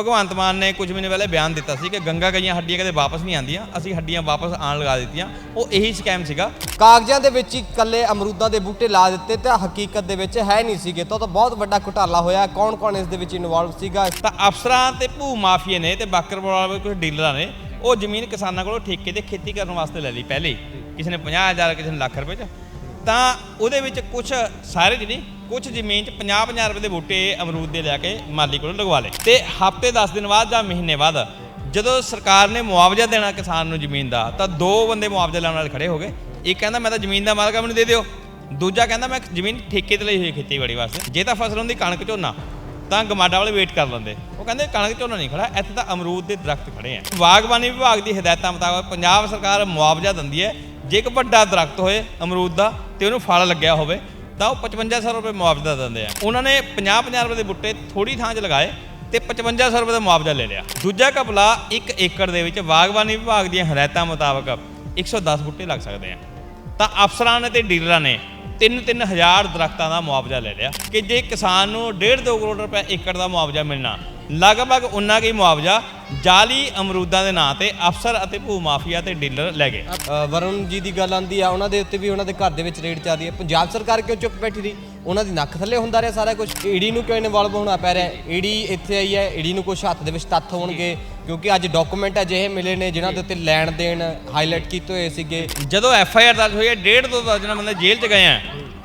ਭਗਵੰਤ ਮਾਨ ਨੇ ਕੁਝ ਮਹੀਨੇ ਪਹਿਲੇ ਬਿਆਨ ਦਿੱਤਾ ਸੀ ਕਿ ਗੰਗਾ ਗਈਆਂ ਹੱਡੀਆਂ ਕਦੇ ਵਾਪਸ ਨਹੀਂ ਆਉਂਦੀਆਂ ਅਸੀਂ ਹੱਡੀਆਂ ਵਾਪਸ ਆਣ ਲਗਾ ਦਿੱਤੀਆਂ। ਉਹ ਇਹੀ ਸਕੈਮ ਸੀਗਾ। ਕਾਗਜ਼ਾਂ ਦੇ ਵਿੱਚ ਹੀ ਇਕੱਲੇ ਅਮਰੂਦਾਂ ਦੇ ਬੂਟੇ ਲਾ ਦਿੱਤੇ ਤੇ ਹਕੀਕਤ ਦੇ ਵਿੱਚ ਹੈ ਨਹੀਂ ਸੀਗੇ। ਤਾਂ ਉਹ ਤਾਂ ਬਹੁਤ ਵੱਡਾ ਘੁਟਾਲਾ ਹੋਇਆ। ਕੌਣ ਕੌਣ ਇਸ ਦੇ ਵਿੱਚ ਇਨਵੋਲਵ ਸੀਗਾ? ਤਾਂ ਅਫਸਰਾਂ ਤੇ ਭੂ ਮਾਫੀਏ ਨੇ ਤੇ ਬਾਕਰਪੁਰ ਵਾਲੇ ਕੁਝ ਡੀਲਰਾਂ ਨੇ ਉਹ ਜ਼ਮੀਨ ਕਿਸਾਨਾਂ ਕੋਲੋਂ ਠੇਕੇ ਤੇ ਖੇਤੀ ਕਰਨ ਵਾਸਤੇ ਲੈ ਲਈ ਪਹਿਲੇ। ਕਿਸੇ ਨੇ 50000 ਕਿਸੇ ਨੇ ਲੱਖ ਰੁਪਏ ਚ। ਤਾਂ ਉਹਦੇ ਵਿੱਚ ਕੁਝ ਸਾਰੇ ਜਿਹੜੀ ਕੁਝ ਜ਼ਮੀਨ ਚ 50 50 ਰੁਪਏ ਦੇ ਬੂਟੇ ਅਮਰੂਦ ਦੇ ਲੈ ਕੇ ਮਾਲੀ ਕੋਲੋਂ ਲਗਵਾ ਲਏ। ਤੇ ਹਫ਼ਤੇ 10 ਦਿਨ ਬਾਅਦ ਜਾਂ ਮਹੀਨੇ ਬਾਅਦ ਜਦੋਂ ਸਰਕਾਰ ਨੇ ਮੁਆਵਜ਼ਾ ਦੇਣਾ ਕਿਸਾਨ ਨੂੰ ਜ਼ਮੀਨ ਦਾ, ਤਾਂ ਦੋ ਬੰਦੇ ਮੁਆਵਜ਼ਾ ਲੈਣ ਵਾਲੇ ਖੜੇ ਹੋ ਗਏ। ਇੱਕ ਕਹਿੰਦਾ, ਮੈਂ ਤਾਂ ਜ਼ਮੀਨ ਦਾ ਮਾਲਕ ਆ, ਮੈਨੂੰ ਦੇ ਦਿਓ। ਦੂਜਾ ਕਹਿੰਦਾ, ਮੈਂ ਜ਼ਮੀਨ ਠੇਕੇ ਤੇ ਲਈ ਹੋਈ ਖੇਤੀਬਾੜੀ ਵਾਸਤੇ। ਜੇ ਤਾਂ ਫਸਲ ਹੁੰਦੀ ਕਣਕ ਝੋਨਾ, ਤਾਂ ਗਮਾਡਾ ਵਾਲੇ ਵੇਟ ਕਰ ਲੈਂਦੇ। ਉਹ ਕਹਿੰਦੇ, ਕਣਕ ਝੋਨਾ ਨਹੀਂ ਖੜਾ, ਇੱਥੇ ਤਾਂ ਅਮਰੂਦ ਦੇ ਦਰਖਤ ਖੜੇ ਆ। ਬਾਗਬਾਨੀ ਵਿਭਾਗ ਦੀ ਹਦਾਇਤਾਂ ਮੁਤਾਬਕ ਪੰਜਾਬ ਸਰਕਾਰ ਮੁਆਵਜ਼ਾ ਦਿੰਦੀ ਹੈ, ਜੇ ਇੱਕ ਵੱਡਾ ਦਰਖਤ ਹੋਏ ਅਮਰੂਦ ਦਾ, ਤੇ ਉਹਨੂੰ ਫਲ ਲੱਗਿਆ ਹੋਵੇ ਤਾਂ ਉਹ 5500 ਰੁਪਏ ਮੁਆਵਜ਼ਾ ਦਿੰਦੇ ਆ। ਉਹਨਾਂ ਨੇ 50-50 ਰੁਪਏ ਦੇ ਬੁੱਟੇ ਥੋੜੀ ਥਾਂ 'ਚ ਲਗਾਏ ਤੇ 5500 ਰੁਪਏ ਦਾ ਮੁਆਵਜ਼ਾ ਲੈ ਲਿਆ। ਦੂਜਾ ਘਪਲਾ 1 ਏਕੜ ਦੇ ਵਿੱਚ ਬਾਗਬਾਨੀ ਵਿਭਾਗ ਦੀਆਂ ਹਦਾਇਤਾਂ ਮੁਤਾਬਕ 110 ਬੁੱਟੇ ਲੱਗ ਸਕਦੇ ਆ। ਤਾਂ ਅਫਸਰਾਂ ਨੇ ਤੇ ਡੀਲਰਾਂ ਨੇ 3-3 ਹਜ਼ਾਰ ਦਰਖਤਾਂ ਦਾ ਮੁਆਵਜ਼ਾ ਲੈ ਲਿਆ ਕਿ ਜੇ ਕਿਸਾਨ ਨੂੰ 1.5-2 ਕਰੋੜ ਰੁਪਏ ਏਕੜ ਦਾ ਮੁਆਵਜ਼ਾ ਮਿਲਣਾ, ਲਗਭਗ ਉਨਾ ਕੀ ਮੁਆਵਜ਼ਾ ਜਾਲੀ ਅਮਰੂਦਾਂ ਦੇ ਨਾਂ ਤੇ ਅਫਸਰ ਅਤੇ ਭੂ ਮਾਫੀਆ ਤੇ ਡੀਲਰ ਲੈ ਗਏ। ਅ, ਵਰੁਣ ਜੀ ਦੀ ਗੱਲ ਆਂਦੀ ਆ ਉਹਨਾਂ ਦੇ ਉੱਤੇ ਵੀ ਉਹਨਾਂ ਦੇ ਘਰ ਦੇ ਵਿੱਚ ਰੇਡ ਚੱਲ ਰਹੀ ਹੈ। ਪੰਜਾਬ ਸਰਕਾਰ ਕਿਉਂ ਚੁੱਪ ਬੈਠੀ ਰਹੀ? ਉਹਨਾਂ ਦੀ ਨੱਕ ਥੱਲੇ ਹੁੰਦਾ ਰਿਹਾ ਸਾਰਾ ਕੁਝ ਈਡੀ ਨੂੰ ਕਿਉਂ ਇਨਵੋਲਵ ਹੋਣਾ ਪੈ ਰਿਹਾ? ਈਡੀ ਇੱਥੇ ਆਈ ਹੈ ਈਡੀ ਨੂੰ ਕੁਝ ਹੱਥ ਦੇ ਵਿੱਚ ਤੱਥ ਹੋਣਗੇ ਕਿਉਂਕਿ ਅੱਜ ਡਾਕੂਮੈਂਟ ਅਜਿਹੇ ਮਿਲੇ ਨੇ ਜਿਨ੍ਹਾਂ ਦੇ ਉੱਤੇ ਲੈਣ ਦੇਣ ਹਾਈਲਾਈਟ ਕੀਤੇ ਹੋਏ ਸੀਗੇ। ਜਦੋਂ ਐਫ ਆਈ ਆਰ ਦਰਜ ਹੋਈ ਹੈ ਡੇਢ ਤੋਂ ਦਰਜਨਾਂ ਬੰਦੇ ਜੇਲ੍ਹ 'ਚ ਗਏ ਆ।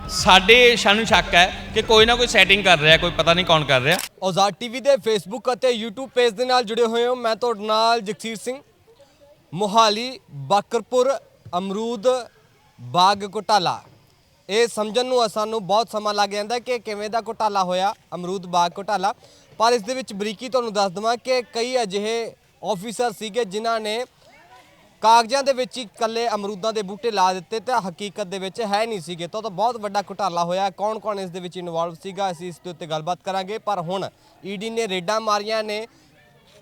ਸਾਡੇ ਸਾਨੂੰ ਸ਼ੱਕ ਹੈ ਕਿ ਕੋਈ ਨਾ ਕੋਈ ਸੈਟਿੰਗ ਕਰ ਰਿਹਾ, ਕੋਈ ਪਤਾ ਨਹੀਂ ਕੌਣ ਕਰ ਰਿਹਾ। ਔਜ਼ਾਰ ਟੀਵੀ ਦੇ ਫੇਸਬੁੱਕ ਅਤੇ YouTube ਪੇਜ ਦੇ ਨਾਲ ਜੁੜੇ ਹੋਏ ਹੋ। ਮੈਂ ਤੁਹਾਡੇ ਨਾਲ ਜਗਸੀਰ ਸਿੰਘ, ਮੋਹਾਲੀ, ਬਾਕਰਪੁਰ, ਅਮਰੂਦ, ਬਾਗ ਘੁਟਾਲਾ। ਇਹ ਸਮਝਣ ਨੂੰ ਸਾਨੂੰ ਬਹੁਤ ਸਮਾਂ ਲੱਗ ਜਾਂਦਾ ਕਿ ਕਿਵੇਂ ਦਾ ਘੁਟਾਲਾ ਹੋਇਆ, ਅਮਰੂਦ, ਬਾਗ ਘੁਟਾਲਾ। ਪਰ ਇਸ ਦੇ ਵਿੱਚ ਬਰੀਕੀ ਤੁਹਾਨੂੰ ਦੱਸ ਦਵਾਂ ਕਿ ਕਈ ਅਜਿਹੇ ਆਫੀਸਰ ਸੀਗੇ ਜਿਨ੍ਹਾਂ ਨੇ ਕਾਗਜ਼ਾਂ ਦੇ ਵਿੱਚ ਹੀ ਇਕੱਲੇ ਅਮਰੂਦਾਂ ਦੇ ਬੂਟੇ ਲਾ ਦਿੱਤੇ ਤਾਂ ਹਕੀਕਤ ਦੇ ਵਿੱਚ ਹੈ ਨਹੀਂ ਸੀਗੇ। ਤਾਂ ਉਹ ਤਾਂ ਬਹੁਤ ਵੱਡਾ ਘੁਟਾਲਾ ਹੋਇਆ। ਕੌਣ ਕੌਣ ਇਸ ਦੇ ਵਿੱਚ ਇਨਵੋਲਵ ਸੀਗਾ, ਅਸੀਂ ਇਸ ਦੇ ਉੱਤੇ ਗੱਲਬਾਤ ਕਰਾਂਗੇ। ਪਰ ਹੁਣ ਈਡੀ ਨੇ ਰੇਡਾਂ ਮਾਰੀਆਂ ਨੇ।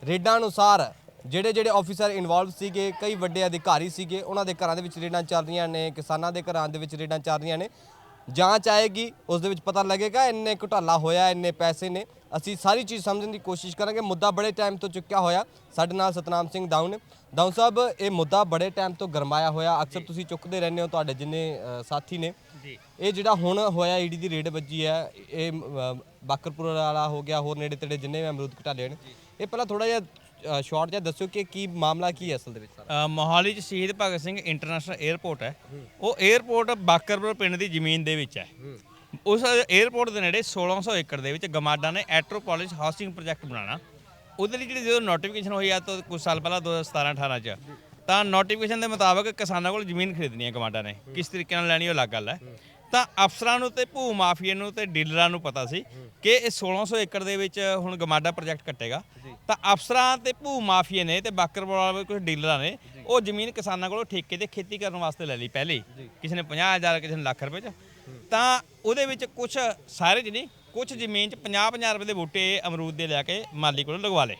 ਰੇਡਾਂ ਅਨੁਸਾਰ ਜਿਹੜੇ ਜਿਹੜੇ ਆਫੀਸਰ ਇਨਵੋਲਵ ਸੀਗੇ, ਕਈ ਵੱਡੇ ਅਧਿਕਾਰੀ ਸੀਗੇ, ਉਹਨਾਂ ਦੇ ਘਰਾਂ ਦੇ ਵਿੱਚ ਰੇਡਾਂ ਚੱਲ ਰਹੀਆਂ ਨੇ, ਕਿਸਾਨਾਂ ਦੇ ਘਰਾਂ ਦੇ ਵਿੱਚ ਰੇਡਾਂ ਚੱਲ ਰਹੀਆਂ ਨੇ। ਜਾਂਚ ਆਏਗੀ, ਉਸ ਦੇ ਵਿੱਚ ਪਤਾ ਲੱਗੇਗਾ, ਇੰਨੇ ਘੁਟਾਲਾ ਹੋਇਆ, ਇੰਨੇ ਪੈਸੇ ਨੇ। ਅਸੀਂ ਸਾਰੀ ਚੀਜ਼ ਸਮਝਣ ਦੀ ਕੋਸ਼ਿਸ਼ ਕਰਾਂਗੇ। ਮੁੱਦਾ ਬੜੇ ਟਾਈਮ ਤੋਂ ਚੁੱਕਿਆ ਹੋਇਆ। ਸਾਡੇ ਨਾਲ ਸਤਨਾਮ ਸਿੰਘ ਦਾਊ ਨੇ। ਦਾਊ ਸਾਹਿਬ ਇਹ ਮੁੱਦਾ ਬੜੇ ਟਾਈਮ ਤੋਂ ਗਰਮਾਇਆ ਹੋਇਆ। ਅਕਸਰ ਤੁਸੀਂ ਚੁੱਕਦੇ ਰਹਿੰਦੇ ਹੋ ਤੁਹਾਡੇ ਜਿੰਨੇ ਅ, ਸਾਥੀ ਨੇ। ਜੀ। ਇਹ ਜਿਹੜਾ ਹੁਣ ਹੋਇਆ ਈਡੀ ਦੀ ਰੇਡ ਵੱਜੀ ਹੈ ਇਹ ਅ, ਬਾਕਰਪੁਰ ਵਾਲਾ ਹੋ ਗਿਆ ਹੋਰ ਨੇੜੇ ਤੇੜੇ ਜਿੰਨੇ ਵੀ ਅਮਰੂਦ ਘਟਾਲੇ ਨੇ। ਇਹ ਪਹਿਲਾਂ ਥੋੜਾ ਜਿਹਾ ਸ਼ਾਰਟ ਜਿਹਾ ਦੱਸਿਓ ਕਿ ਕੀ ਮਾਮਲਾ ਕੀ ਹੈ ਅਸਲ ਦੇ ਵਿੱਚ ਸਾਰਾ। ਅ, ਮੋਹਾਲੀ 'ਚ ਸ਼ਹੀਦ ਭਗਤ ਸਿੰਘ ਇੰਟਰਨੈਸ਼ਨਲ 에ਅਰਪੋਰਟ ਹੈ। ਉਹ 에ਅਰਪੋਰਟ ਬਾਕਰਪੁਰ ਪਿੰਡ ਦੀ ਜ਼ਮੀਨ ਦੇ ਵਿੱਚ ਹੈ। ਉਸ 에ਅਰਪੋਰਟ ਦੇ ਨੇੜੇ 1600 ਏਕੜ ਦੇ ਵਿੱਚ ਗਮਾਡਾ ਨੇ ਐਟਰੋਪੋਲਿਸ ਹਾਊਸਿੰਗ ਪ੍ਰੋਜੈਕਟ ਬਣਾਉਣਾ। ਉਹਦੇ ਲਈ ਜਿਹੜੀ ਜਦੋਂ ਨੋਟੀਫਿਕੇਸ਼ਨ ਹੋਈ ਆ ਤਾਂ ਕੁਝ ਸਾਲ ਪਹਿਲਾਂ 2017 18 ਚ ਤਾਂ ਨੋਟੀਫਿਕੇਸ਼ਨ ਦੇ ਮੁਤਾਬਕ ਕਿਸਾਨਾਂ ਕੋਲ ਜ਼ਮੀਨ ਖਰੀਦਣੀ ਹੈ ਗਮਾਡਾ ਨੇ। ਕਿਸ ਤਰੀਕੇ ਨਾਲ ਲੈਣੀ ਉਹ ਅਲੱਗ ਗੱਲ ਹੈ। ਤਾਂ ਅਫਸਰਾਂ ਨੂੰ ਤੇ ਭੂ ਮਾਫੀਏ ਨੂੰ ਤੇ ਡੀਲਰਾਂ ਨੂੰ ਪਤਾ ਸੀ ਕਿ ਇਹ 1600 ਏਕੜ ਦੇ ਵਿੱਚ ਹੁਣ ਗਮਾਡਾ ਪ੍ਰੋਜੈਕਟ ਕੱਟੇਗਾ। ਤਾਂ ਅਫਸਰਾਂ ਤੇ ਭੂ ਮਾਫੀਏ ਨੇ ਤੇ ਬਾਕਰਪੁਰ ਵਾਲੇ ਕੁਝ ਡੀਲਰਾਂ ਨੇ ਉਹ ਜ਼ਮੀਨ ਕਿਸਾਨਾਂ ਕੋਲੋਂ ਠੇਕੇ ਤੇ ਖੇਤੀ ਕਰਨ ਵਾਸਤੇ ਲੈ ਲਈ ਪਹਿਲੇ। ਕਿਸੇ ਨੇ 50000 ਕਿਸੇ ਨੇ ਲੱਖ ਰੁਪਏ ਚ। ਤਾਂ ਉਹਦੇ ਵਿੱਚ ਕੁਝ ਸਾਰੇ ਜਿਹੜੀ ਕੁਝ ਜ਼ਮੀਨ ਚ 50-50 ਰੁਪਏ ਦੇ ਬੂਟੇ ਅਮਰੂਦ ਦੇ ਲਿਆ ਕੇ ਮਾਲੀ ਕੋਲੋਂ ਲਗਵਾ ਲਏ।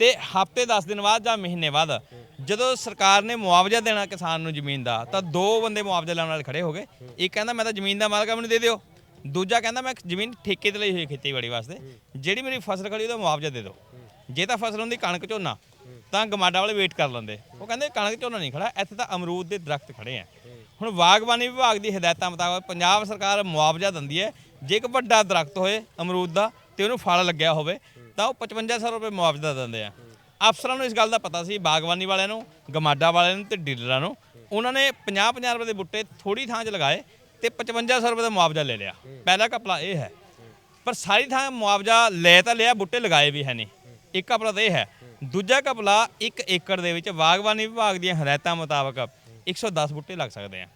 ਤੇ ਹਫ਼ਤੇ 10 ਦਿਨ ਬਾਅਦ ਜਾਂ ਮਹੀਨੇ ਬਾਅਦ ਜਦੋਂ ਸਰਕਾਰ ਨੇ ਮੁਆਵਜ਼ਾ ਦੇਣਾ ਕਿਸਾਨ ਨੂੰ ਜ਼ਮੀਨ ਦਾ ਤਾਂ ਦੋ ਬੰਦੇ ਮੁਆਵਜ਼ਾ ਲੈਣ ਵਾਲੇ ਖੜੇ ਹੋ ਗਏ। ਇੱਕ ਕਹਿੰਦਾ ਮੈਂ ਤਾਂ ਜ਼ਮੀਨ ਦਾ ਮਾਲਕ ਆ ਮੈਨੂੰ ਦੇ ਦਿਓ। ਦੂਜਾ ਕਹਿੰਦਾ ਮੈਂ ਜ਼ਮੀਨ ਠੇਕੇ ਤੇ ਲਈ ਹੋਈ ਖੇਤੀਬਾੜੀ ਵਾਸਤੇ। ਜਿਹੜੀ ਮੇਰੀ ਫਸਲ ਖੜੀ ਉਹਦਾ ਮੁਆਵਜ਼ਾ ਦੇ ਦਿਓ। ਜੇ ਤਾਂ ਫਸਲ ਹੁੰਦੀ ਕਣਕ ਝੋਨਾ ਤਾਂ ਗਮਾਡਾ ਵਾਲੇ ਵੇਟ ਕਰ ਲੈਂਦੇ। ਉਹ ਕਹਿੰਦੇ ਕਣਕ ਝੋਨਾ ਨਹੀਂ ਖੜਾ ਇੱਥੇ ਤਾਂ ਅਮਰੂਦ ਦੇ ਦਰਖਤ ਖੜੇ ਆ। ਹੁਣ ਬਾਗਬਾਨੀ ਵਿਭਾਗ ਦੀ ਹਦਾਇਤਾਂ ਮੁਤਾਬਕ ਪੰਜਾਬ ਸਰਕਾਰ ਮੁਆਵਜ਼ਾ ਦਿੰਦੀ ਹੈ, ਜੇ ਇੱਕ ਵੱਡਾ ਦਰਖਤ ਹੋਏ ਅਮਰੂਦ ਦਾ ਤੇ ਉਹਨੂੰ ਫਲ ਲੱਗਿਆ ਹੋਵੇ, ਤਾਂ ਉਹ 5500 ਰੁਪਏ ਮੁਆਵਜ਼ਾ ਦਿੰਦੇ ਆ। ਅਫਸਰਾਂ ਨੂੰ ਇਸ ਗੱਲ ਦਾ ਪਤਾ ਸੀ, ਬਾਗਬਾਨੀ ਵਾਲਿਆਂ ਨੂੰ, ਗਮਾਡਾ ਵਾਲਿਆਂ ਨੂੰ ਤੇ ਡੀਲਰਾਂ ਨੂੰ। ਉਹਨਾਂ ਨੇ 50-50 ਰੁਪਏ ਦੇ ਬੁੱਟੇ ਥੋੜੀ ਥਾਂ 'ਚ ਲਗਾਏ ਤੇ 5500 ਰੁਪਏ ਦਾ ਮੁਆਵਜ਼ਾ ਲੈ ਲਿਆ। ਪਹਿਲਾ ਕਪਲਾ ਇਹ ਹੈ। ਪਰ ਸਾਰੀ ਥਾਂ ਮੁਆਵਜ਼ਾ ਲੈ ਤਾਂ ਲਿਆ, ਬੁੱਟੇ ਲਗਾਏ ਵੀ ਹੈ ਨਹੀਂ। ਇੱਕ ਕਪਲਾ ਤਾਂ ਇਹ ਹੈ। ਦੂਜਾ ਕਪਲਾ 1 ਏਕੜ ਦੇ ਵਿੱਚ ਬਾਗਬਾਨੀ ਵਿਭਾਗ ਦੀਆਂ ਹਦਾਇਤਾਂ ਮੁਤਾਬਕ 110 ਬੁੱਟੇ ਲੱਗ ਸਕਦੇ ਆ।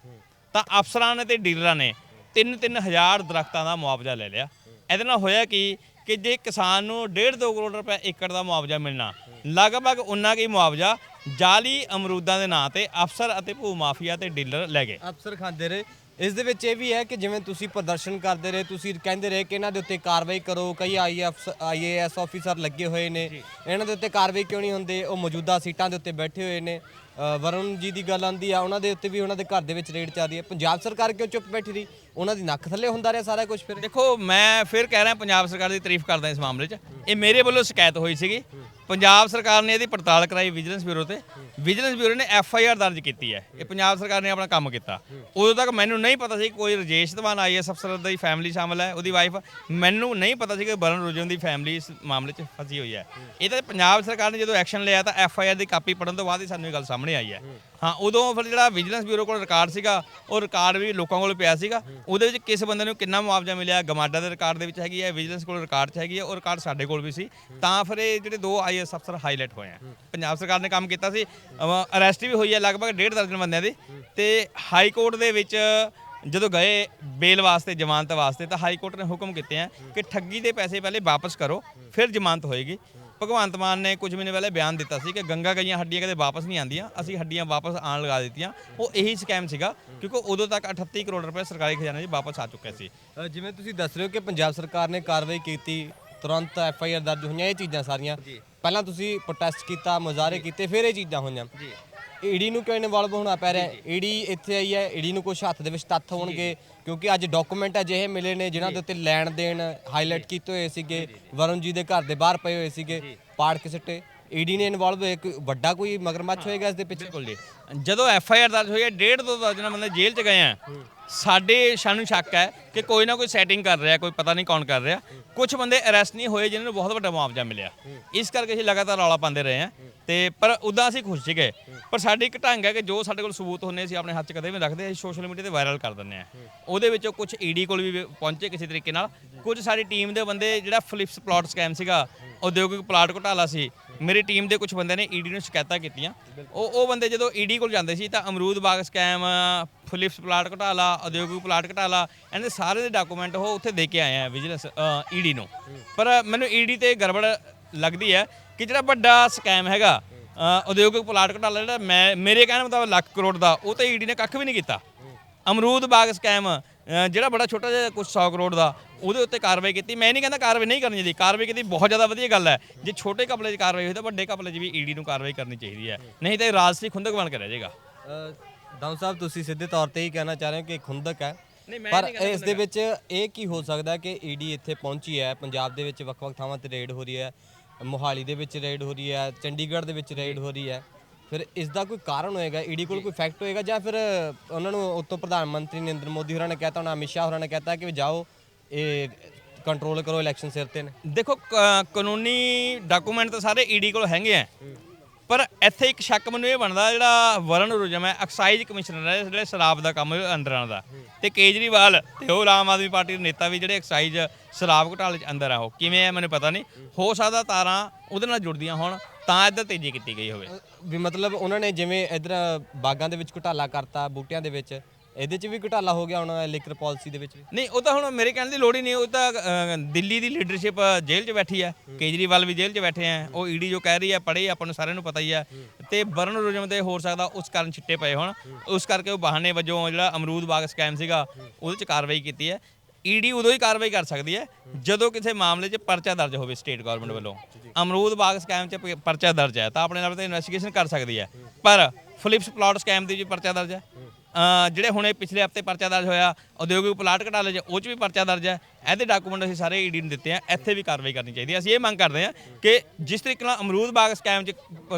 ਤਾਂ ਅਫਸਰਾਂ ਨੇ ਤੇ ਡੀਲਰਾਂ ਨੇ 3-3 ਹਜ਼ਾਰ ਦਰਖਤਾਂ ਦਾ ਮੁਆਵਜ਼ਾ ਲੈ ਲਿਆ। ਇਹਦੇ ਨਾਲ ਹੋਇਆ ਕੀ ਕਿ ਜੇ ਕਿਸਾਨ ਨੂੰ 1.5-2 ਕਰੋੜ ਰੁਪਏ ਏਕੜ ਦਾ ਮੁਆਵਜ਼ਾ ਮਿਲਣਾ ਲਗਭਗ ਉਨਾ ਕੀ ਮੁਆਵਜ਼ਾ ਜਾਲੀ ਅਮਰੂਦਾਂ ਦੇ ਨਾਂ ਤੇ ਅਫਸਰ ਅਤੇ ਭੂ ਮਾਫੀਆ ਤੇ ਡੀਲਰ ਲੈ ਗਏ। ਅਫਸਰ ਖਾਂਦੇ ਰਹੇ। ਇਸ ਦੇ ਵਿੱਚ ਇਹ ਵੀ ਹੈ ਕਿ ਜਿਵੇਂ ਤੁਸੀਂ ਪ੍ਰਦਰਸ਼ਨ ਕਰਦੇ ਰਹੇ ਤੁਸੀਂ ਕਹਿੰਦੇ ਰਹੇ ਕਿ ਇਹਨਾਂ ਦੇ ਉੱਤੇ ਕਾਰਵਾਈ ਕਰੋ। ਕਈ ਆਈਐਫ ਆਈਏਐਸ ਆਫੀਸਰ ਲੱਗੇ ਹੋਏ ਨੇ। ਇਹਨਾਂ ਦੇ ਉੱਤੇ ਕਾਰਵਾਈ ਕਿਉਂ ਨਹੀਂ ਹੁੰਦੀ? ਉਹ ਮੌਜੂਦਾ ਸੀਟਾਂ ਦੇ ਉੱਤੇ ਬੈਠੇ ਹੋਏ ਨੇ। ਵਰੁਣ ਜੀ ਦੀ ਗੱਲ ਆਂਦੀ ਆ, ਉਹਨਾਂ ਦੇ ਉੱਤੇ ਵੀ ਉਹਨਾਂ ਦੇ ਘਰ ਦੇ ਵਿੱਚ ਰੇਡ ਚੱਲ ਰਹੀ ਹੈ ਪੰਜਾਬ ਸਰਕਾਰ ਕਿਉਂ ਚੁੱਪ ਬੈਠੀ ਰਹੀ? ਉਹਨਾਂ ਦੀ ਨੱਕ ਥੱਲੇ ਹੁੰਦਾ ਰਿਹਾ ਸਾਰਾ ਕੁਝ ਫਿਰ? ਦੇਖੋ, ਮੈਂ ਫਿਰ ਕਹਿ ਰਿਹਾ ਪੰਜਾਬ ਸਰਕਾਰ ਦੀ ਤਾਰੀਫ ਕਰਦਾ ਇਸ ਮਾਮਲੇ 'ਚ। ਇਹ ਮੇਰੇ ਵੱਲੋਂ ਸ਼ਿਕਾਇਤ ਹੋਈ ਸੀਗੀ। ਪੰਜਾਬ ਸਰਕਾਰ ਨੇ ਇਹਦੀ ਪੜਤਾਲ ਕਰਾਈ ਵਿਜੀਲੈਂਸ ਬਿਊਰੋ ਤੇ। ਵਿਜੀਲੈਂਸ ਬਿਊਰੋ ਨੇ ਐਫ ਆਈ ਆਰ ਦਰਜ ਕੀਤੀ ਹੈ। ਇਹ ਪੰਜਾਬ ਸਰਕਾਰ ਨੇ ਆਪਣਾ ਕੰਮ ਕੀਤਾ। ਉਦੋਂ ਤੱਕ ਮੈਨੂੰ ਨਹੀਂ ਪਤਾ ਸੀ ਕੋਈ ਰਜੇਸ਼ ਧਵਾਨ ਆਈਐਸ ਅਫਸਰ ਦੀ ਫੈਮਿਲੀ ਸ਼ਾਮਲ ਹੈ, ਉਹਦੀ ਵਾਈਫ। ਮੈਨੂੰ ਨਹੀਂ ਪਤਾ ਸੀ ਕਿ ਬਰਨ ਰੁਜਨ ਦੀ ਫੈਮਿਲੀ ਇਸ ਮਾਮਲੇ 'ਚ ਫਸੀ ਹੋਈ ਹੈ। ਇਹ ਤਾਂ ਪੰਜਾਬ ਸਰਕਾਰ ਨੇ ਜਦੋਂ ਐਕਸ਼ਨ ਲਿਆ ਤਾਂ ਐਫ ਆਈ ਆਰ ਦੀ ਕਾਪੀ ਪੜਨ ਤੋਂ ਬਾਅਦ ਹੀ ਸਾਨੂੰ ਇਹ ਗੱਲ ਸਾਹਮਣੇ ਆਈ ਹੈ। ਹਾਂ, ਉਦੋਂ ਫਿਰ ਜਿਹੜਾ ਵਿਜੀਲੈਂਸ ਬਿਊਰੋ ਕੋਲ ਰਿਕਾਰਡ ਸੀਗਾ, ਉਹ ਰਿਕਾਰਡ ਵੀ ਲੋਕਾਂ ਕੋਲ ਪਿਆ ਸੀਗਾ। ਉਹਦੇ ਵਿੱਚ ਕਿਸ ਬੰਦੇ ਨੂੰ ਕਿੰਨਾ ਮੁਆਵਜ਼ਾ ਮਿਲਿਆ ਗਮਾਡਾ ਦੇ ਰਿਕਾਰਡ ਦੇ ਵਿੱਚ ਹੈਗੀ ਹੈ ਵਿਜੀਲੈਂਸ ਕੋਲ ਰਿਕਾਰਡ 'ਚ ਹੈਗੀ ਹੈ, ਉਹ ਰਿਕਾਰਡ ਸਾਡੇ ਕੋਲ ਵੀ ਸੀ। ਤਾਂ ਫਿਰ ਇਹ ਜਿਹੜੇ ਦੋ ਆਈਐਸ ਅਫਸਰ ਹਾਈਲਾਈਟ ਹੋਏ ਆ। ਪੰਜਾਬ ਸਰਕਾਰ ਨੇ ਕੰਮ ਕੀਤਾ ਸੀ। ਅਰੈਸਟ ਵੀ ਹੋਈ ਹੈ ਲਗਭਗ ਡੇਢ ਦਰਜਨ ਬੰਦਿਆਂ ਦੀ। ਤੇ ਹਾਈ ਕੋਰਟ ਦੇ ਵਿੱਚ ਜਦੋਂ ਗਏ ਬੇਲ ਵਾਸਤੇ, ਜ਼ਮਾਨਤ ਵਾਸਤੇ, ਤਾਂ ਹਾਈ ਕੋਰਟ ਨੇ ਹੁਕਮ ਕੀਤੇ ਆ ਕਿ ਠੱਗੀ ਦੇ ਪੈਸੇ ਪਹਿਲੇ ਵਾਪਸ ਕਰੋ, ਫਿਰ ਜ਼ਮਾਨਤ ਹੋਏਗੀ। ਭਗਵੰਤ ਮਾਨ ਨੇ ਕੁਝ ਮਹੀਨੇ ਪਹਿਲੇ ਬਿਆਨ ਦਿੱਤਾ ਸੀ ਕਿ ਗੰਗਾ ਗਈਆਂ ਹੱਡੀਆਂ ਕਦੇ ਵਾਪਸ ਨਹੀਂ ਆਉਂਦੀਆਂ ਅਸੀਂ ਹੱਡੀਆਂ ਵਾਪਸ ਆਣ ਲਗਾ ਦਿੱਤੀਆਂ। ਉਹ ਇਹੀ ਸਕੈਮ ਸੀਗਾ ਕਿਉਂਕਿ ਉਦੋਂ ਤੱਕ 38 ਕਰੋੜ ਰੁਪਏ ਸਰਕਾਰੀ ਖਜ਼ਾਨੇ 'ਚ ਵਾਪਸ ਆ ਚੁੱਕੇ ਸੀ। ਜਿਵੇਂ ਤੁਸੀਂ ਦੱਸ ਰਹੇ ਹੋ ਕਿ ਪੰਜਾਬ ਸਰਕਾਰ ਨੇ ਕਾਰਵਾਈ ਕੀਤੀ ਤੁਰੰਤ ਐਫ ਆਈ ਆਰ ਦਰਜ ਹੋਈਆਂ ਇਹ ਚੀਜ਼ਾਂ ਸਾਰੀਆਂ। ਪਹਿਲਾਂ ਤੁਸੀਂ ਪ੍ਰੋਟੈਸਟ ਕੀਤਾ ਮੁਜ਼ਾਹਰੇ ਕੀਤੇ ਫਿਰ ਇਹ ਚੀਜ਼ਾਂ ਹੋਈਆਂ। ਜੀ। ਈਡੀ ਨੂੰ ਕਿਉਂ ਇਨਵੋਲਵ ਹੋਣਾ ਪੈ ਰਿਹਾ? ਈਡੀ ਇੱਥੇ ਆਈ ਹੈ ਈਡੀ ਨੂੰ ਕੁਝ ਹੱਥ ਦੇ ਵਿੱਚ ਤੱਥ ਹੋਣਗੇ ਕਿਉਂਕਿ ਅੱਜ ਡਾਕੂਮੈਂਟ ਅਜਿਹੇ ਮਿਲੇ ਨੇ ਜਿਨ੍ਹਾਂ ਦੇ ਉੱਤੇ ਲੈਣ ਦੇਣ ਹਾਈਲਾਈਟ ਕੀਤੇ ਹੋਏ ਸੀਗੇ। ਵਰੁਣ ਜੀ ਦੇ ਘਰ ਦੇ ਬਾਹਰ ਪਏ ਹੋਏ ਸੀਗੇ ਪਾੜ ਕੇ ਸਿੱਟੇ। ਈਡੀ ਨੇ ਇਨਵੋਲਵ ਹੋਏ ਕੋਈ ਵੱਡਾ ਕੋਈ ਮਗਰਮੱਛ ਹੋਏਗਾ ਇਸ ਦੇ ਪਿੱਛੇ? ਬਿਲਕੁਲ ਜੀ। ਜਦੋਂ ਐਫ ਆਈ ਆਰ ਦਰਜ ਹੋਈ ਹੈ ਡੇਢ ਦੋ ਦਰਜਨ ਬੰਦੇ ਜੇਲ੍ਹ 'ਚ ਗਏ ਆ। ਸਾਡੇ ਸਾਨੂੰ ਸ਼ੱਕ ਹੈ ਕਿ ਕੋਈ ਨਾ ਕੋਈ ਸੈਟਿੰਗ ਕਰ ਰਿਹਾ ਕੋਈ ਪਤਾ ਨਹੀਂ ਕੌਣ ਕਰ ਰਿਹਾ। ਕੁਝ ਬੰਦੇ ਅਰੈਸਟ ਨਹੀਂ ਹੋਏ ਜਿਨ੍ਹਾਂ ਨੂੰ ਬਹੁਤ ਵੱਡਾ ਮੁਆਵਜ਼ਾ ਮਿਲਿਆ। ਇਸ ਕਰਕੇ ਅਸੀਂ ਲਗਾਤਾਰ ਰੌਲਾ ਪਾਉਂਦੇ ਰਹੇ ਆ ਤੇ ਪਰ ਉਦਾਂ ਅਸੀਂ ਖੁਸ਼ ਸੀਗੇ। ਪਰ ਸਾਡੀ ਇੱਕ ਢੰਗ ਹੈ ਕਿ ਜੋ ਸਾਡੇ ਕੋਲ ਸਬੂਤ ਹੁੰਦੇ ਅਸੀਂ ਆਪਣੇ ਹੱਥ 'ਚ ਕਦੇ ਵੀ ਰੱਖਦੇ, ਅਸੀਂ ਸੋਸ਼ਲ ਮੀਡੀਆ ਤੇ ਵਾਇਰਲ ਕਰ ਦਿੰਦੇ ਆ ਉਹਦੇ ਵਿੱਚੋਂ ਕੁਝ ਈਡੀ ਕੋਲ ਵੀ ਪਹੁੰਚੇ ਕਿਸੇ ਤਰੀਕੇ ਨਾਲ। ਕੁਝ ਸਾਡੀ ਟੀਮ ਦੇ ਬੰਦੇ, ਜਿਹੜਾ ਫਲਿਪਸ ਪਲਾਟ ਸਕੈਮ ਸੀਗਾ, ਉਦਯੋਗਿਕ ਪਲਾਟ ਘੁਟਾਲਾ ਸੀ, ਮੇਰੀ ਟੀਮ ਦੇ ਕੁਝ ਬੰਦੇ ਨੇ ਈਡੀ ਨੂੰ ਸ਼ਿਕਾਇਤਾਂ ਕੀਤੀਆਂ। ਉਹ ਉਹ ਬੰਦੇ ਜਦੋਂ ਈਡੀ ਕੋਲ ਜਾਂਦੇ ਸੀ ਤਾਂ ਅਮਰੂਦ ਬਾਗ ਸਕੈਮ ਫਲਿਪਸ ਪਲਾਟ ਘਟਾਲਾ, ਉਦਯੋਗਿਕ ਪਲਾਟ ਘਟਾਲਾ, ਇਹਨਾਂ ਦੇ ਸਾਰੇ ਦੇ ਡਾਕੂਮੈਂਟ ਉਹ ਉੱਥੇ ਦੇ ਕੇ ਆਏ ਆ ਵਿਜੀਲੈਂਸ ਈਡੀ ਨੂੰ। ਪਰ ਮੈਨੂੰ ਈਡੀ ਤੇ ਗੜਬੜ ਲੱਗਦੀ ਹੈ ਕਿ ਜਿਹੜਾ ਵੱਡਾ ਸਕੈਮ ਹੈਗਾ ਅ, ਉਦਯੋਗਿਕ ਪਲਾਟ ਘੁਟਾਲਾ ਜਿਹੜਾ ਮੈਂ ਮੇਰੇ ਕਹਿਣ ਮੁਤਾਬਕ ਲੱਖ ਕਰੋੜ ਦਾ ਉਹ ਤੇ ਈਡੀ ਨੇ ਕੱਖ ਵੀ ਨਹੀਂ ਕੀਤਾ। ਅਮਰੂਦ ਬਾਗ ਸਕੈਮ ਅ, ਜਿਹੜਾ ਬੜਾ ਛੋਟਾ ਜਿਹਾ ਕੁਝ 100 ਕਰੋੜ ਦਾ ਉਹਦੇ ਉੱਤੇ ਕਾਰਵਾਈ ਕੀਤੀ। ਮੈਂ ਨਹੀਂ ਕਹਿੰਦਾ ਕਾਰਵਾਈ ਨਹੀਂ ਕਰਨੀ ਚਾਹੀਦੀ। ਕਾਰਵਾਈ ਕੀਤੀ ਬਹੁਤ ਜ਼ਿਆਦਾ ਵਧੀਆ ਗੱਲ ਹੈ। ਜੇ ਛੋਟੇ ਕਪਲੇ 'ਚ ਕਾਰਵਾਈ ਹੋਈ ਤਾਂ ਵੱਡੇ ਕਪਲੇ 'ਚ ਵੀ ਈਡੀ ਨੂੰ ਕਾਰਵਾਈ ਕਰਨੀ ਚਾਹੀਦੀ ਹੈ। ਨਹੀਂ ਤਾਂ ਇਹ ਰਾਜਸੀ ਖੁੰਦਕ ਬਣ ਕੇ ਰਹਿ ਜਾਏਗਾ। ਦਾਊ ਸਾਹਿਬ ਤੁਸੀਂ ਸਿੱਧੇ ਤੌਰ ਤੇ ਹੀ ਕਹਿਣਾ ਚਾਹ ਰਹੇ ਹੋ ਕਿ ਖੁੰਦਕ ਹੈ। ਨਹੀਂ, ਮੈਂ ਪਰ ਨਹੀਂ ਇਸ ਦੇ ਵਿੱਚ ਇਹ ਕੀ ਹੋ ਸਕਦਾ ਕਿ ਈਡੀ ਇੱਥੇ ਪਹੁੰਚੀ ਹੈ? ਪੰਜਾਬ ਦੇ ਵਿੱਚ ਵੱਖ-ਵੱਖ ਥਾਵਾਂ ਤੇ ਰੇਡ ਹੋ ਰਹੀ ਹੈ। ਮੋਹਾਲੀ ਦੇ ਵਿੱਚ ਰੇਡ ਹੋ ਰਹੀ ਹੈ ਚੰਡੀਗੜ੍ਹ ਦੇ ਵਿੱਚ ਰੇਡ ਹੋ ਰਹੀ ਹੈ। ਫਿਰ ਇਸ ਦਾ ਕੋਈ ਕਾਰਨ ਹੋਏਗਾ ਈਡੀ ਕੋਲ ਕੋਈ ਫੈਕਟ ਹੋਏਗਾ ਜਾਂ ਫਿਰ ਉਹਨਾਂ ਨੂੰ ਉਤੋਂ ਪ੍ਰਧਾਨ ਮੰਤਰੀ ਨਰਿੰਦਰ ਮੋਦੀ ਹੋਰਾਂ ਨੇ ਕਹਿਤਾ ਹੋਣਾ ਅਮਿਤ ਸ਼ਾਹ ਹੋਰਾਂ ਨੇ ਕਹਿਤਾ ਕਿ ਜਾਓ ਇਹ ਕੰਟਰੋਲ ਕਰੋ ਇਲੈਕਸ਼ਨ ਸਿਰ ਤੇ ਨੇ। ਦੇਖੋ ਕ- ਕਾਨੂੰਨੀ ਡਾਕੂਮੈਂਟ ਤਾਂ ਸਾਰੇ ਈਡੀ ਕੋਲ ਹੈਗੇ ਆ। ਪਰ ਇੱਥੇ ਇੱਕ ਸ਼ੱਕ ਮੈਨੂੰ ਇਹ ਬਣਦਾ ਜਿਹੜਾ ਵਰਨ ਰੁਜਮ ਹੈ ਐਕਸਾਈਜ਼ ਕਮਿਸ਼ਨਰ ਹੈ ਜਿਹੜੇ ਸ਼ਰਾਬ ਦਾ ਕੰਮ ਅੰਦਰਾਂ ਦਾ। ਤੇ ਕੇਜਰੀਵਾਲ ਤੇ ਹੋਰ ਆਮ ਆਦਮੀ ਪਾਰਟੀ ਦੇ ਨੇਤਾ ਵੀ ਜਿਹੜੇ ਐਕਸਾਈਜ਼ ਸ਼ਰਾਬ ਘੁਟਾਲੇ 'ਚ ਅੰਦਰ ਆ ਉਹ ਕਿਵੇਂ ਹੈ ਮੈਨੂੰ ਪਤਾ ਨਹੀਂ। ਹੋ। ਸਕਦਾ ਤਾਰਾਂ ਉਹਦੇ ਨਾਲ ਜੁੜਦੀਆਂ ਹੋਣ ਤਾਂ ਇੱਧਰ ਤੇਜ਼ੀ ਕੀਤੀ ਗਈ ਹੋਵੇ। ਵੀ ਮਤਲਬ ਉਹਨਾਂ ਨੇ ਜਿਵੇਂ ਇਧਰ ਬਾਗਾਂ ਦੇ ਵਿੱਚ ਘੁਟਾਲਾ ਕਰਤਾ ਬੂਟਿਆਂ ਦੇ ਵਿੱਚ ਇਹਦੇ 'ਚ ਵੀ ਘੁਟਾਲਾ ਹੋ ਗਿਆ ਹੁਣ ਲਿਕਰ ਪਾਲਿਸੀ ਦੇ ਵਿੱਚ ਵੀ? ਨਹੀਂ ਉਹ ਤਾਂ ਹੁਣ ਮੇਰੇ ਕਹਿਣ ਦੀ ਲੋੜ ਹੀ ਨਹੀਂ ਉਹ ਤਾਂ ਅ, ਦਿੱਲੀ ਦੀ ਲੀਡਰਸ਼ਿਪ ਜੇਲ੍ਹ 'ਚ ਬੈਠੀ ਹੈ। ਕੇਜਰੀਵਾਲ ਵੀ ਜੇਲ੍ਹ 'ਚ ਬੈਠੇ ਆ ਉਹ ਈਡੀ ਜੋ ਕਹਿ ਰਹੀ ਹੈ ਪੜ੍ਹੇ ਆਪਾਂ ਨੂੰ ਸਾਰਿਆਂ ਨੂੰ ਪਤਾ ਹੀ ਹੈ। ਤੇ ਬਰਨ ਰੁਜਮ ਤੇ ਹੋਰ ਸਕਦਾ ਉਸ ਕਾਰਨ ਛਿੱਟੇ ਪਏ ਹੋਣ। ਉਸ ਕਰਕੇ ਉਹ ਬਹਾਨੇ ਵਜੋਂ ਜਿਹੜਾ ਅਮਰੂਦ ਬਾਗ ਸਕੈਮ ਸੀਗਾ ਉਹਦੇ 'ਚ ਕਾਰਵਾਈ ਕੀਤੀ ਹੈ। ਈਡੀ ਉਦੋਂ ਹੀ ਕਾਰਵਾਈ ਕਰ ਸਕਦੀ ਹੈ ਜਦੋਂ ਕਿਸੇ ਮਾਮਲੇ 'ਚ ਪਰਚਾ ਦਰਜ ਹੋਵੇ ਸਟੇਟ ਗਵਰਨਮੈਂਟ ਵੱਲੋਂ। ਅਮਰੂਦ ਬਾਗ ਸਕੈਮ 'ਚ ਪ- ਪਰਚਾ ਦਰਜ ਹੈ ਤਾਂ ਆਪਣੇ ਨਾਲ ਤੇ ਇਨਵੈਸਟੀਗੇਸ਼ਨ ਕਰ ਸਕਦੀ ਹੈ। ਪਰ ਫਲਿਪਸ ਪਲਾਟ ਸਕੈਮ ਦੀ ਵੀ ਪਰਚਾ ਦਰਜ ਹੈ। ਜਿਹੜੇ ਹੁਣੇ ਪਿਛਲੇ ਹਫ਼ਤੇ ਪਰਚਾ ਦਰਜ ਹੋਇਆ, ਉਦਯੋਗਿਕ ਪਲਾਟ ਘਟਾਲੇ 'ਚ, ਉਹ 'ਚ ਵੀ ਪਰਚਾ ਦਰਜ ਹੈ। ਇਹਦੇ ਡਾਕੂਮੈਂਟ ਅਸੀਂ ਸਾਰੇ ਈਡੀ ਨੂੰ ਦਿੱਤੇ ਆ, ਇੱਥੇ ਵੀ ਕਾਰਵਾਈ ਕਰਨੀ ਚਾਹੀਦੀ ਹੈ। ਅਸੀਂ ਇਹ ਮੰਗ ਕਰਦੇ ਹਾਂ ਕਿ ਜਿਸ ਤਰੀਕੇ ਨਾਲ ਅਮਰੂਦ ਬਾਗ ਸਕੈਮ 'ਚ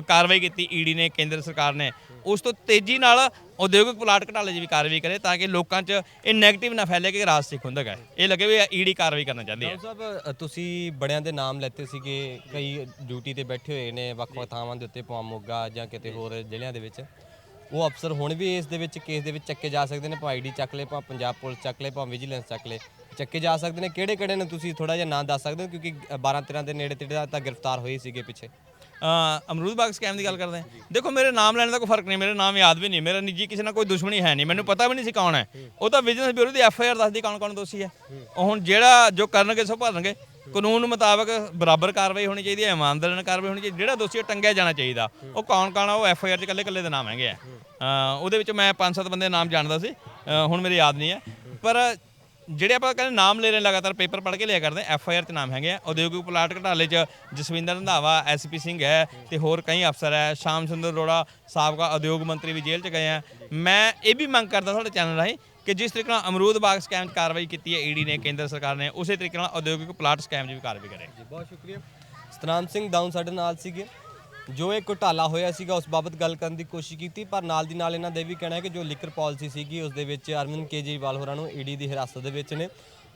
ਕਾਰਵਾਈ ਕੀਤੀ ਈਡੀ ਨੇ, ਕੇਂਦਰ ਸਰਕਾਰ ਨੇ, ਉਸ ਤੋਂ ਤੇਜ਼ੀ ਨਾਲ ਉਦਯੋਗਿਕ ਪਲਾਟ ਘਟਾਲੇ 'ਚ ਵੀ ਕਾਰਵਾਈ ਕਰੇ ਤਾਂ ਕਿ ਲੋਕਾਂ 'ਚ ਇਹ ਨੈਗੇਟਿਵ ਨਾ ਫੈਲੇ ਕਿ ਰਾਜ ਸਿੱਖ ਹੁੰਦਾ ਹੈ। ਇਹ ਲੱਗੇ ਵੀ ਈਡੀ ਕਾਰਵਾਈ ਕਰਨਾ ਚਾਹੁੰਦੀ ਹੈ। ਸਾਹਿਬ ਤੁਸੀਂ ਬੜਿਆਂ ਦੇ ਨਾਮ ਲੈਤੇ ਸੀਗੇ, ਕਈ ਡਿਊਟੀ ਤੇ ਬੈਠੇ ਹੋਏ ਨੇ, ਵੱਖ-ਵੱਖ ਥਾਵਾਂ ਦੇ ਉੱਤੇ, ਭਾਵੇਂ ਮੋਗਾ ਜਾਂ ਕਿਤੇ ਹੋਰ ਜ਼ਿਲ੍ਹਿਆਂ ਦੇ ਵਿੱਚ। ਉਹ ਅਫਸਰ ਹੁਣ ਵੀ ਇਸ ਦੇ ਵਿੱਚ ਕੇਸ ਦੇ ਵਿੱਚ ਚੱਕੇ ਜਾ ਸਕਦੇ ਨੇ ਭਾਵੇਂ ਆਈਡੀ ਚੱਕ ਲੈ ਭਾਵੇਂ ਪੰਜਾਬ ਪੁਲਿਸ ਚੱਕ ਲੈ ਭਾਵੇਂ ਵਿਜੀਲੈਂਸ ਚੱਕ ਲੈ ਚੱਕੇ ਜਾ ਸਕਦੇ ਨੇ। ਕਿਹੜੇ ਕਿਹੜੇ ਨੇ ਤੁਸੀਂ ਥੋੜਾ ਜਿਹਾ ਨਾਂ ਦੱਸ ਸਕਦੇ ਹੋ? ਕਿਉਂਕਿ 12 13 ਦੇ ਨੇੜੇ ਤੇੜੇ ਤਾਂ ਗ੍ਰਿਫਤਾਰ ਹੋਏ ਸੀਗੇ ਪਿੱਛੇ। ਅ, ਅਮਰੂਦ ਬਾਗ ਸਕੈਮ ਦੀ ਗੱਲ ਕਰਦੇ ਹਾਂ। ਦੇਖੋ ਮੇਰੇ ਨਾਮ ਲੈਣ ਦਾ ਕੋਈ ਫ਼ਰਕ ਨਹੀਂ ਮੇਰੇ ਨਾਮ ਯਾਦ ਵੀ ਨਹੀਂ। ਮੇਰਾ ਨਿੱਜੀ ਕਿਸੇ ਨਾਲ ਕੋਈ ਦੁਸ਼ਮਣੀ ਹੈ ਨਹੀਂ। ਮੈਨੂੰ ਪਤਾ ਵੀ ਨਹੀਂ ਸੀ ਕੌਣ ਹੈ। ਉਹ ਤਾਂ ਵਿਜੀਲੈਂਸ ਬਿਊਰੋ ਦੀ ਐਫ ਆਈ ਆਰ ਦੱਸਦੀ ਕੌਣ ਕੌਣ ਦੋਸ਼ੀ ਹੈ। ਉਹ ਹੁਣ ਜਿਹੜਾ ਜੋ ਕਰਨਗੇ ਸੋ ਭਰਨਗੇ। ਕਾਨੂੰਨ ਮੁਤਾਬਕ ਬਰਾਬਰ ਕਾਰਵਾਈ ਹੋਣੀ ਚਾਹੀਦੀ ਹੈ ਇਮਾਨਦਾਰੀ ਨਾਲ ਕਾਰਵਾਈ ਹੋਣੀ ਚਾਹੀਦੀ ਜਿਹੜਾ ਦੋਸ਼ੀ ਹੈ ਟੰਗਿਆ ਜਾਣਾ ਚਾਹੀਦਾ। ਉਹ ਕੌਣ ਕੌਣ ਆ ਉਹ ਐਫ ਆਈ ਆਰ 'ਚ ਇਕੱਲੇ ਇਕੱਲੇ ਦੇ ਨਾਮ ਹੈਗੇ ਆ। ਅ, ਉਹਦੇ ਵਿੱਚ ਮੈਂ ਪੰਜ ਸੱਤ ਬੰਦੇ ਨਾਮ ਜਾਣਦਾ ਸੀ। ਅ, ਹੁਣ ਮੇਰੇ ਯਾਦ ਨਹੀਂ ਹੈ। ਪਰ ਜਿਹੜੇ ਆਪਾਂ ਕਹਿੰਦੇ ਨਾਮ ਲੈ ਰਹੇ ਲਗਾਤਾਰ ਪੇਪਰ ਪੜ੍ਹ ਕੇ ਲਿਆ ਕਰਦੇ ਐਫ ਆਈ ਆਰ 'ਚ ਨਾਮ ਹੈਗੇ ਆ। ਉਦਯੋਗਿਕ ਪਲਾਟ ਘਟਾਲੇ 'ਚ ਜਸਵਿੰਦਰ ਰੰਧਾਵਾ ਐਸਪੀ ਸਿੰਘ ਹੈ ਤੇ ਹੋਰ ਕਈ ਅਫਸਰ ਹੈ। ਸ਼ਾਮ ਸੁੰਦਰ ਅਰੋੜਾ ਸਾਬਕਾ ਉਦਯੋਗ ਮੰਤਰੀ ਵੀ ਜੇਲ੍ਹ 'ਚ ਗਏ ਆ। ਮੈਂ ਇਹ ਵੀ ਮੰਗ ਕਰਦਾ ਤੁਹਾਡੇ ਚੈਨਲ ਰਾਹੀਂ ਕਿ ਜਿਸ ਤਰੀਕੇ ਨਾਲ ਅਮਰੂਦ ਬਾਗ ਸਕੈਮ 'ਚ ਕਾਰਵਾਈ ਕੀਤੀ ਹੈ ਈਡੀ ਨੇ ਕੇਂਦਰ ਸਰਕਾਰ ਨੇ ਉਸੇ ਤਰੀਕੇ ਨਾਲ ਉਦਯੋਗਿਕ ਪਲਾਟ ਸਕੈਮ 'ਚ ਵੀ ਕਾਰਵਾਈ ਕਰੇ। ਜੀ ਬਹੁਤ ਸ਼ੁਕਰੀਆ। ਸਤਨਾਮ ਸਿੰਘ ਦਾਊਂ ਸਾਡੇ ਨਾਲ ਸੀਗੇ। ਜੋ ਇਹ ਘੁਟਾਲਾ ਹੋਇਆ ਸੀਗਾ ਉਸ ਬਾਬਤ ਗੱਲ ਕਰਨ ਦੀ ਕੋਸ਼ਿਸ਼ ਕੀਤੀ ਪਰ ਨਾਲ ਦੀ ਨਾਲ ਇਹਨਾਂ ਦੇ ਵੀ ਕਹਿਣਾ ਹੈ ਕਿ ਜੋ ਲਿਕਰ ਪਾਲਿਸੀ ਸੀਗੀ ਉਸ ਦੇ ਵਿੱਚ ਅਰਵਿੰਦ ਕੇਜਰੀਵਾਲ ਹੋਰਾਂ ਨੂੰ ਈਡੀ ਦੀ ਹਿਰਾਸਤ ਦੇ ਵਿੱਚ ਨੇ।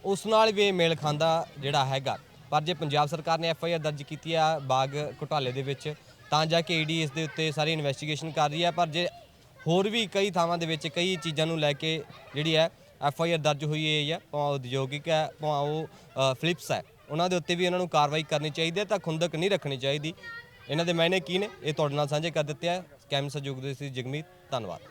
ਉਸ ਨਾਲ ਵੀ ਇਹ ਮੇਲ ਖਾਂਦਾ ਜਿਹੜਾ ਹੈਗਾ। ਪਰ ਜੇ ਪੰਜਾਬ ਸਰਕਾਰ ਨੇ ਐਫ ਆਈ ਆਰ ਦਰਜ ਕੀਤੀ ਆ ਬਾਗ ਘੁਟਾਲੇ ਦੇ ਵਿੱਚ ਤਾਂ ਜਾ ਕੇ ਈਡੀ ਇਸ ਦੇ ਉੱਤੇ ਸਾਰੀ ਇਨਵੈਸਟੀਗੇਸ਼ਨ ਕਰ ਰਹੀ ਹੈ। ਪਰ ਜੇ ਹੋਰ ਵੀ ਕਈ ਥਾਵਾਂ ਦੇ ਵਿੱਚ ਕਈ ਚੀਜ਼ਾਂ ਨੂੰ ਲੈ ਕੇ ਜਿਹੜੀ ਹੈ ਐਫ ਆਈ ਆਰ ਦਰਜ ਹੋਈ ਹੈ ਜਾਂ ਭਾਵੇਂ ਉਦਯੋਗਿਕ ਹੈ ਭਾਵੇਂ ਉਹ ਅ, ਫਿਲਿਪਸ ਹੈ ਉਹਨਾਂ ਦੇ ਉੱਤੇ ਵੀ ਉਹਨਾਂ ਨੂੰ ਕਾਰਵਾਈ ਕਰਨੀ ਚਾਹੀਦੀ ਹੈ ਤਾਂ ਖੁੰਦਕ ਨਹੀਂ ਰੱਖਣੀ ਚਾਹੀਦੀ। ਇਹਨਾਂ ਦੇ ਮਾਇਨੇ ਕੀ ਨੇ, ਇਹ ਤੁਹਾਡੇ ਨਾਲ ਸਾਂਝੇ ਕਰ ਦਿੱਤੇ ਆ। ਕੈਮ ਸਹਿਯੋਗ ਦੇ ਸੀ ਜਗਮੀਤ, ਧੰਨਵਾਦ।